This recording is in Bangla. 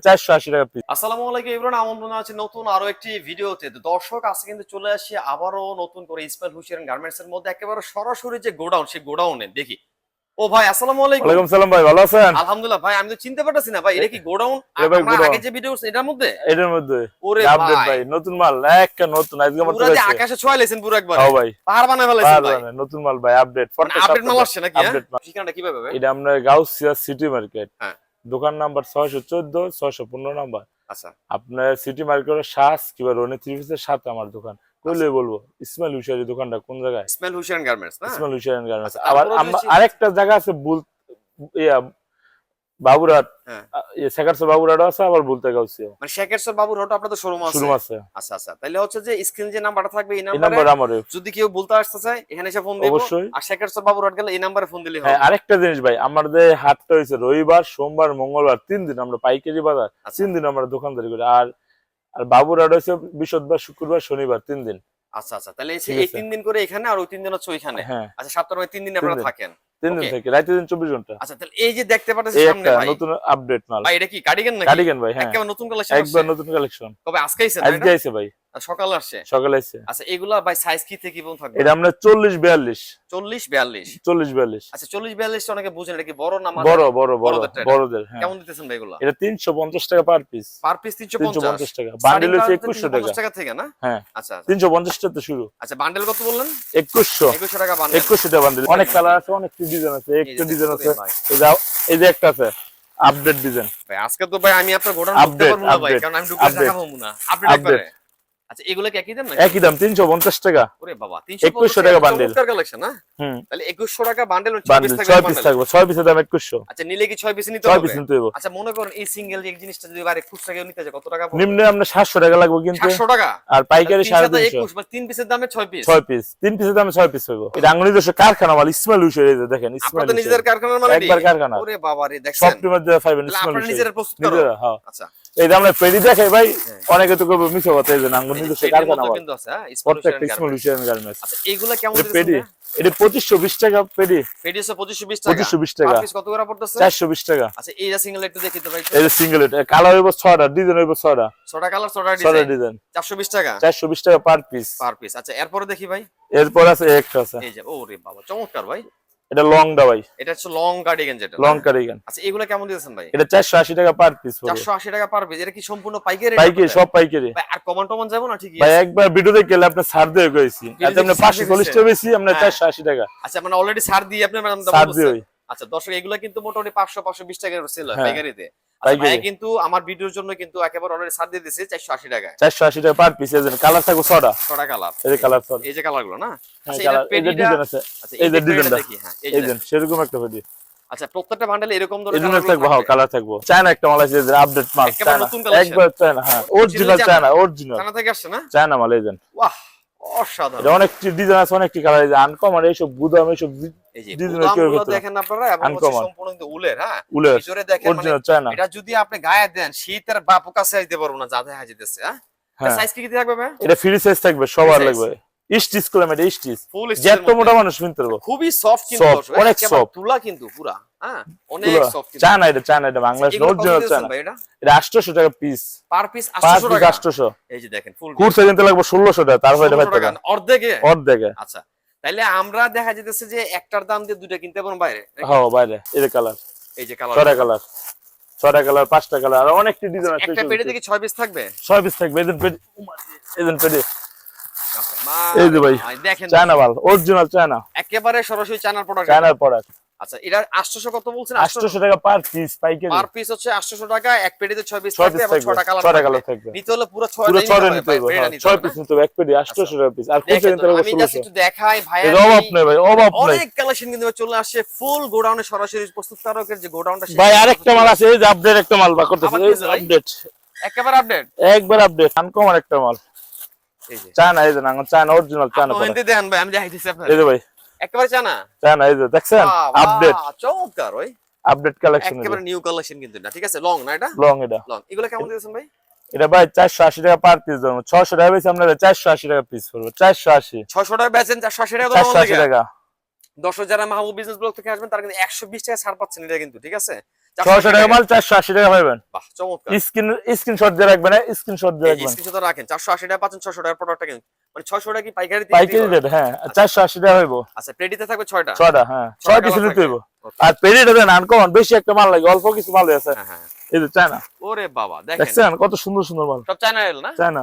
চারশো আশি টাকা পিস আমন্ত্রণ আছে নতুন আরও একটি দর্শক, আজকে কিন্তু চলে আসি আবারও নতুন করে ইসমাইল হুসেন গার্মেন্টস এর মধ্যে। একেবারে সরাসরি যে গোডাউন, সেই গোডাউনে দেখি। ও ভাই আসসালামু আলাইকুম। ওয়ালাইকুম সালাম ভাই ভালো আছেন? আলহামদুলিল্লাহ ভাই আমি তো চিনতে পারতেছি না ভাই এটা কি গোডাউন? আমরা আগে যে ভিডিও এটার মধ্যে? এটার মধ্যে। ওরে আপডেট ভাই। নতুন মাল একটা নতুন আজকে পুরো আকাশে ছয় লেছেন পুরো একবার। হ্যাঁ ভাই। পাহাড় বানায় ফেলাইছেন ভাই। নতুন মাল ভাই আপডেট আপডেট মাল আসছে নাকি হ্যাঁ? আপডেট মাল। ঠিকানাটা কীভাবে ভাই? এটা আমরা গাউসিয়া সিটি মার্কেট হ্যাঁ। দোকান নাম্বার ছয়শো চোদ্দ ছয়শো পনেরো নাম্বার আচ্ছা। আপনার সিটি মার্কেটের শ্বাস কিংবা রনি থ্রি পিসের সাথে আমার দোকান। কইলে বলব ইসমাইল দোকানটা কোন জায়গায়? ইসমাইল গার্মেন্টস না? ইসমাইল গার্মেন্টস। আচ্ছা, আবার আরেকটা জায়গা আছে বুল ইয়া হ্যাঁ। সেকারসে বাবুরাট আছে আবার বলতে মানে শেখেরসর আপনাদের শোরুম আছে? শুরু আছে। আচ্ছা আচ্ছা। তাহলে হচ্ছে যে স্ক্রিন যে নাম্বারটা থাকবে এই নাম্বারে আমার যদি কেউ বলতে আসতে চায় এখানে এসে ফোন দিব। অবশ্যই। আর শেখেরসর বাবুর হাট গেলে এই নাম্বারে ফোন দিলে হ্যাঁ হবে আরেকটা জিনিস ভাই আমাদের হাটটা হয়েছে রবিবার সোমবার মঙ্গলবার তিন দিন আমরা পাইকারি বাজার আচ্ছা। তিন দিন আমরা দোকানদারি করি। আর আর বাবুরা হয়েছে বৃহস্পতিবার শুক্রবার শনিবার তিন দিন। আচ্ছা আচ্ছা তাহলে এই-। তিন দিন করে এখানে আর ওই তিন দিন হচ্ছে ওইখানে? হ্যাঁ। আচ্ছা সপ্তাহে তিন দিন আপনারা থাকেন। তিন দিন. থেকে রাতে দিন চব্বিশ ঘণ্টা। আচ্ছা তাহলে এই যে দেখতে পাচ্ছেন সামনে ভাই। নতুন আপডেট মাল। ভাই এটা কি কার্ডিগান নাকি? কার্ডিগান ভাই হ্যাঁ। একদম নতুন কালেকশন একদম নতুন কালেকশন কবে আজকে আইছে আজকে আইছে ভাই। সকালে আসছে। সকালে আইছে আচ্ছা এগুলা ভাই সাইজ কি থেকে কোন থাকবে? এটা আমরা চল্লিশ বিয়াল্লিশ। চল্লিশ বিয়াল্লিশ? চল্লিশ বিয়াল্লিশ। আচ্ছা চল্লিশ বিয়াল্লিশ অনেকে বুঝেন এটা কি বড় না মাঝারি? বড় বড় বড় বড়দের হ্যাঁ। কেমন দিতেছেন ভাই এগুলা? এটা তিনশো পঞ্চাশ টাকা পার পিস পার পিস তিনশো তিনশো পঞ্চাশ পঞ্চাশ টাকা বান্ডিল হচ্ছে একুশশো টাকা। টাকা থেকে না? হ্যাঁ। আচ্ছা আচ্ছা। তিনশো পঞ্চাশ টাকা শুরু। আচ্ছা বান্ডেল কত বললেন? একুশশো। একুশশো টাকা বান্ডেল একুশশো টাকা বান্ডিল অনেক কালার আছে অনেক ডিজাইন আছে একটা ডিজাইন আছে। এই যে এই যে একটা আছে আপডেট ডিজাইন ভাই আজকে তো ভাই আমি আপনার গোডাউন Update, পারব না ভাই কারণ আমি টাকা না। আপডেট একবারে। আচ্ছা এগুলো কি একই দাম না একই দাম তিনশো পঞ্চাশ টাকা। ওরে বাবা 2100 টাকা bundle। কালেকশন না? হুম। তাহলে 2100 টাকা বান্ডেল বান্ডিল ছয় পিস থাকবে ছয় পিসের দাম একুশশো। আচ্ছা নিলে কি 6 পিস নিতে হবে? পিস নিতে হইব। আচ্ছা মনে করেন এই সিঙ্গেল যে জিনিসটা যদি বাইরে খুচরা কেউ নিতে যায় কত টাকা পড়বে? নিম্নে আমরা সাতশো টাকা লাগবে কিন্তু। 700 টাকা? আর পাইকারি সাড়ে তিনশো। 21 মানে তিন পিসের দামে 6 পিস ছয় পিস তিন পিসের দামে ছয় পিস হইব। এটা আঙ্গুলি দোষে কারখানা মাল ইসমাইল হুসের এই দেখেন ইসমাইল আপনাদের নিজেদের কারখানার মাল একবার কারখানা। ওরে বাবা রে সফটের মধ্যে পাইবেন তাহলে ইসমাইল হুসের নিজেরা প্রস্তুত নিজেরা হ্যাঁ। আচ্ছা। এই যে আমরা পেডি দেখাই ভাই হ্যাঁ। অনেকে তো করবে মিছো কথা এই যে কারখানা কিন্তু আছে হ্যাঁ প্রত্যেকটা গার্মেন্টস আচ্ছা এগুলা কেমন ভাইয়া? এটা টাকা পেডি হচ্ছে 2520 টাকা। টাকা। পিস কত করে পড়তেছে? চারশো বিশ টাকা। আচ্ছা এইটা সিঙ্গেল একটু দেখি তো ভাই এই যে সিঙ্গেল এটা কালার হইব ডিজাইন হইব ছয়টা। ছটা কালার ছটা ছয়টা ডিজাইন ডিজাইন 420 টাকা? চারশো বিশ টাকা পার পিস পার পিস আচ্ছা এরপরে দেখি ভাই। এরপর আছে একটা আছে। এই যে ওরে বাবা চমৎকার ভাই। এটা লং দা ভাই এটা হচ্ছে লং কার্ডিগান যেটা। লং কার্ডিগান আচ্ছা এগুলা কেমন দিয়েছেন ভাই? এটা চারশো আশি টাকা পার পিস 480 টাকা পার পিস এটা কি সম্পূর্ণ পাইকারি পাইকারি সব পাইকারি। ভাই আর কমন টমন যাব না ঠিকই ভাই। একবার ভিডিওতে গেলে আপনি ছাড় দিয়ে কইছি। এত আপনি ছাড় পাঁচশো দিয়ে চল্লিশ দিছে। টাকা বেশি আপনার হ্যাঁ। চারশো আশি টাকা। আচ্ছা মানে অলরেডি ছাড় দিয়ে আপনি ছাড় দিয়ে আচ্ছা দর্শক এগুলা কিন্তু মোটামুটি 500 520 টাকার সেল হয়। পাইকারিতে। আচ্ছা পাইকারি। ভাই কিন্তু আমার ভিডিওর জন্য কিন্তু একেবারে অলরেডি ছাড় দিয়ে দিয়েছে 480 টাকা চারশো আশি টাকা পার পিস কালার থাকবে ছটা। ছটা কালার এই যে কালার এই যে কালারগুলো না? হ্যাঁ আছে। সেরকম একটা আচ্ছা প্রত্যেকটা বান্ডেলে এরকম ধরনের থাকবে হ্যাঁ কালার থাকব। চায়না একটা মাল আছে আপডেট মাল চায়না একবার চায়না হ্যাঁ original China. China original China থেকে আসছে না? চায়না মাল বাহ অসাধারণ। অনেকটি ডিজাইন আছে অনেকটি কালার যে আনকমন এইসব বুদাম এইসব দেখেন আপনারা এবং সম্পূর্ণ কিন্তু উলের হ্যাঁ? উলের। ভিতরে দেখেন মানে এটা যদি আপনি গায়ে দেন শীতের বাপু কাছে আইতে পারব না যা দেখা হ্যাঁ? হ্যাঁ। সাইজ কি কি থাকবে ভাই? এটা ফ্রি সাইজ থাকবে সবার লাগবে। স্টিচ করলাম এটা স্টিচ যত মোটা মানুষ কিনতে পারব। খুবই সফট কিন্তু অনেক তুলা কিন্তু পুরা হ্যাঁ? অনেক। সফট চায়না এটা চায়না এটা বাংলাদেশ আটশোশো টাকা পিস পার পিস পাঁচ 800 টাকা? আটশোশো। এই যে দেখেন ফুল কুর্সা কিনতে লাগবে ষোলোশো টাকা তারপর এটা টাকা অর্ধেকে? অর্ধেকে। আচ্ছা তাইলে আমরা দেখা যেতেছে যে একটার দাম দিয়ে দুইটা কিনতে পারব বাইরে হ্যাঁ বাইরে। এই যে কালার। এই যে কালার। ছটা কালার। ছয়টা কালার পাঁচটা কালার আর অনেকটি ডিজাইন আছে একটা পেটে দেখি ছয় পিস থাকবে? ছয় পিস থাকবে এদিন পেটে এদিন পেটে। এই যে ভাই, দেখেন। চায়না মাল অরিজিনাল চায়না। একেবারে সরাসরি চায়নার প্রোডাক্ট চায়নার প্রোডাক্ট আচ্ছা এটা 800 কত বলছেন? 800 আটশোশো টাকা পার পিস পাইকারি। পার পিস হচ্ছে 800 টাকা এক পেটিতে 6 পিস ছয় থাকবে পিস এবং থাকবে 6টা কালার থাকবে। নিতে হলে পুরো 6 পুরো নিতে হবে হ্যাঁ, পিস নিতে হবে এক পেটি আটশোশো টাকা পিস আর কুর্সা দেখেন কিনতে তো, লাগবে আমি জাস্ট একটু দেখাই ভাই এর অভাব নেই ভাই অভাব নেই। অনেক কালেকশন কিন্তু চলে আসছে ফুল গোডাউনে সরাসরি প্রস্তুতকারকের যে গোডাউনটা ভাই আরেকটা মাল আছে এই যে আপডেট একটা মাল বা করতেছে এই? আপডেট একেবারে আপডেট একবার আপডেট আনকমন একটা মাল। এই যে। চায়না এই যে না চায়না অরিজিনাল চায়না ভাই আমি দেখাইতেছি আপনার এই যে ভাই একেবারে এই যে দেখছেন? আপডেট চমৎকার ওই। আপডেট কালেকশন একেবারে নিউ কালেকশন কিন্তু না ঠিক আছে? লং না এটা? লং এটা। লং এগুলো কেমন দিয়েছেন ভাই? এটা ভাই চারশো আশি টাকা পার পিস ধরুন ছশো টাকা বেশি আপনারা চারশো আশি টাকা পিস করব চারশো আশি। ছশো টাকা বেচেন চারশো আশি টাকা চারশো আশি টাকা। দর্শক যারা মাহবুব বিজনেস ব্লগ থেকে আসবেন তারা কিন্তু একশো বিশ টাকা ছাড় পাচ্ছেন এটা কিন্তু ঠিক আছে? 480 ছশো টাকা মাল চারশো আশি টাকা পাবেন স্ক্রিন স্ক্রিনশট দিয়ে রাখবেন স্ক্রিনশট দিয়ে রাখবেন। স্ক্রিনশট রাখেন চারশো আশি টাকা পাচ্ছেন ছশো প্রোডাক্টটা মানে ছয়শো টাকা কি পাইকারি পাইকারি রেট হ্যাঁ চারশো আশি টাকা হইব। আচ্ছা প্রেডিতে থাকবে ছয়টা? ছয়টা হ্যাঁ ছয়টা ছয় পিস নিতে হইব। আর পেরিটা দেন আনকমন বেশি একটা মাল লাগে অল্প কিছু মাল আছে। হ্যাঁ হ্যাঁ। এই যে চায়না। ওরে বাবা দেখেন। কত সুন্দর সুন্দর মাল। সব চায়না এল না? চায়না।